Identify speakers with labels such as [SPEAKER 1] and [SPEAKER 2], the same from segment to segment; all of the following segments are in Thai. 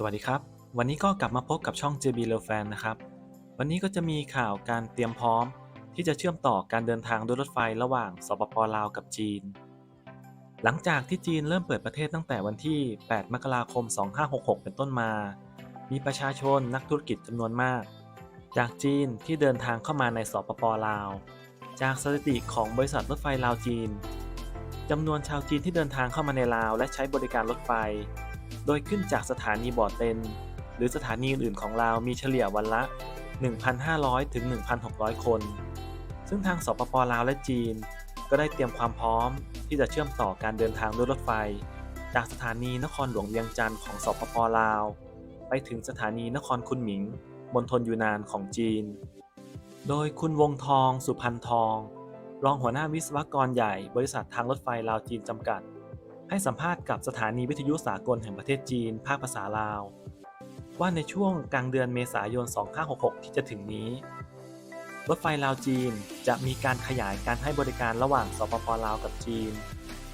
[SPEAKER 1] สวัสดีครับ วันนี้ก็กลับมาพบกับช่อง JB l e Fan นะครับ วันนี้ก็จะมีข่าวการเตรียมพร้อม ที่จะเชื่อมต่อการเดินทางด้วยรถไฟระหว่างสปปลาวกับจีน หลังจากที่จีนเริ่มเปิดประเทศตั้งแต่วันที่ 8 มกราคม 2566 เป็นต้นมา มีประชาชนนักธุรกิจจำนวนมาก จากจีนที่เดินทางเข้ามาในสปปลาว จากสถิติของบริษัทรถไฟลาวจีนจำนวนชาวจีนที่เดินทางเข้ามาในลาว และใช้บริการรถไฟ โดยขึ้นจากสถานีบ่อเต็น หรือสถานีอื่นๆของลาวมีเฉลี่ยวันละ 1,500 ถึง 1,600 คน ซึ่งทางสปปลาวและจีน ก็ได้เตรียมความพร้อมที่จะเชื่อมต่อการเดินทางด้วยรถไฟ จากสถานีนครหลวงเวียงจันทร์ของสปปลาว ไปถึงสถานีนครคุนหมิงมณฑลยูนานของจีน โดยคุณวงทอง สุพันทอง รองหัวหน้าวิศวกรใหญ่บริษัททางรถไฟลาวจีนจำกัด ให้สัมภาษณ์กับสถานีวิทยุสากลแห่งประเทศจีน ภาคภาษาลาว ว่าในช่วงกลางเดือนเมษายน 2566 ที่จะถึงนี้ รถไฟลาวจีนจะมีการขยายการให้บริการระหว่างสปปลาวกับจีน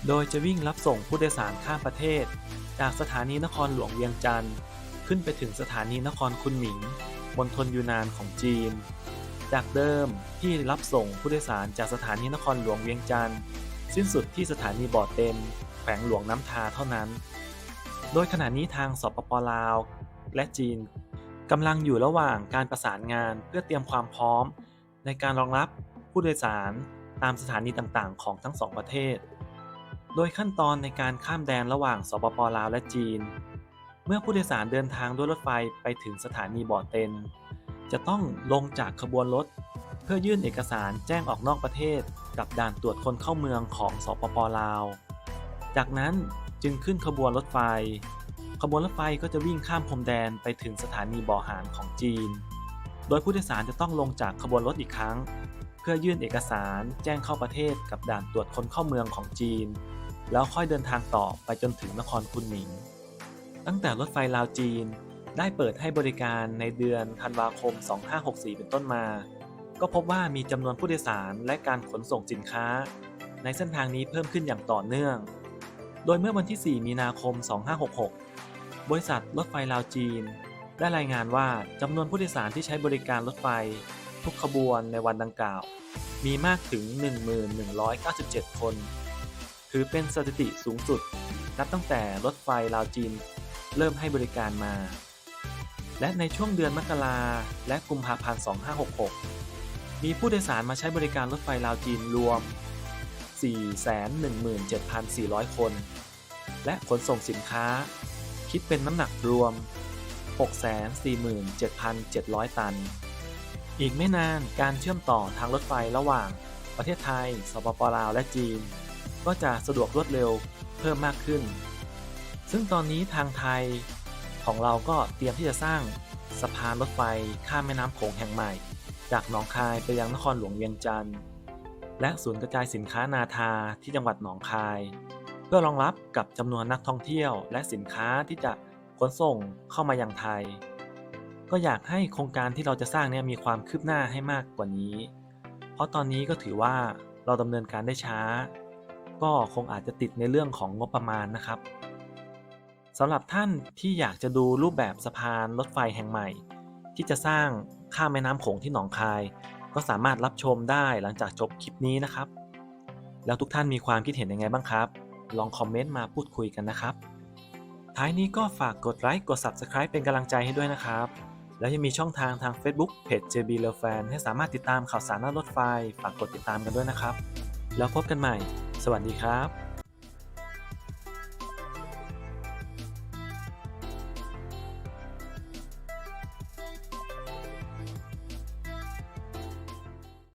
[SPEAKER 1] โดยจะวิ่งรับส่งผู้โดยสารข้ามประเทศ จากสถานีนครหลวงเวียงจันทร์ขึ้นไปถึงสถานีนครคุนหมิงมณฑลยูนานของจีน จากเดิมที่รับส่งผู้โดยสารจากสถานีนครหลวงเวียงจันทร์สิ้นสุดที่สถานีบ่อเต็ม ขวงหลวงน้ำทาเท่านั้น โดยขณะนี้ทางสปปลาว และจีนกำลังอยู่ระหว่างการประสานงานเพื่อเตรียมความพร้อม ในการรองรับผู้โดยสารตามสถานีต่างๆ ของทั้งสองประเทศ โดยขั้นตอนในการข้ามแดนระหว่างสปปลาวและจีน เมื่อผู้โดยสารเดินทางด้วยรถไฟไปถึงสถานีบ่อเต็น จะต้องลงจากขบวนรถ เพื่อยื่นเอกสารแจ้งออกนอกประเทศ กับด่านตรวจคนเข้าเมืองของสปปลาว จากนั้นจึงขึ้นขบวนรถไฟ ขบวนรถไฟก็จะวิ่งข้ามพรมแดนไปถึงสถานีบ่อหารของจีน โดยผู้โดยสารจะต้องลงจากขบวนรถอีกครั้ง เพื่อยื่นเอกสารแจ้งเข้าประเทศกับด่านตรวจคนเข้าเมืองของจีน แล้วค่อยเดินทางต่อไปจนถึงนครคุนหมิง ตั้งแต่รถไฟลาวจีนได้เปิดให้บริการในเดือนธันวาคม 2564 เป็นต้นมา ก็พบว่ามีจำนวนผู้โดยสารและการขนส่งสินค้า ในเส้นทางนี้เพิ่มขึ้นอย่างต่อเนื่อง โดยเมื่อวันที่ 4 มีนาคม 2566 บริษัทรถไฟลาวจีน ได้รายงานว่าจำนวนผู้โดยสารที่ใช้บริการรถไฟ ทุกขบวนในวันดังกล่าว มีมากถึง1197 คน ถือเป็นสถิติสูงสุด นับตั้งแต่รถไฟลาวจีน เริ่มให้บริการมา และในช่วงเดือนมกราและกุมภาพันธ์ 2566 มีผู้โดยสารมาใช้บริการรถไฟลาวจีนรวม 417,400 คน และขนส่งสินค้า คิดเป็นน้ำหนักรวม 647,700 ตัน อีกไม่นานการเชื่อมต่อทางรถไฟระหว่าง ประเทศไทย สปปลาว และจีน ก็จะสะดวกรวดเร็วเพิ่มมากขึ้น ซึ่งตอนนี้ทางไทยของเราก็เตรียมที่จะสร้างสะพานรถไฟข้ามแม่น้ำโขงแห่งใหม่ จากหนองคายไปยังนครหลวงเวียงจันทร์ และศูนย์กระจายสินค้านาทาที่จังหวัดหนองคาย เพื่อรองรับกับจำนวนนักท่องเที่ยว และสินค้าที่จะขนส่งเข้ามายังไทย ก็อยากให้โครงการที่เราจะสร้างเนี่ยมีความคืบหน้าให้มากกว่านี้ เพราะตอนนี้ก็ถือว่าเราดำเนินการได้ช้า ก็คงอาจจะติดในเรื่องของงบประมาณนะครับสำหรับท่านที่อยากจะดูรูปแบบสะพานรถไฟแห่งใหม่ ที่จะสร้างข้ามแม่น้ำโขงที่หนองคาย ก็สามารถรับชมได้หลังจากจบคลิปนี้นะครับ แล้วทุกท่านมีความคิดเห็นยังไงบ้างครับ ลองคอมเมนต์มาพูดคุยกันนะครับ ท้ายนี้ก็ฝากกดไลค์กด Subscribe เป็นกำลังใจให้ด้วยนะครับ แล้วยังมีช่องทางทาง Facebook เพจ JB l e Fan ให้สามารถติดตามข่าวสารหน้ารถไฟ ฝากกดติดตามกันด้วยนะครับ แล้วพบกันใหม่ สวัสดีครับ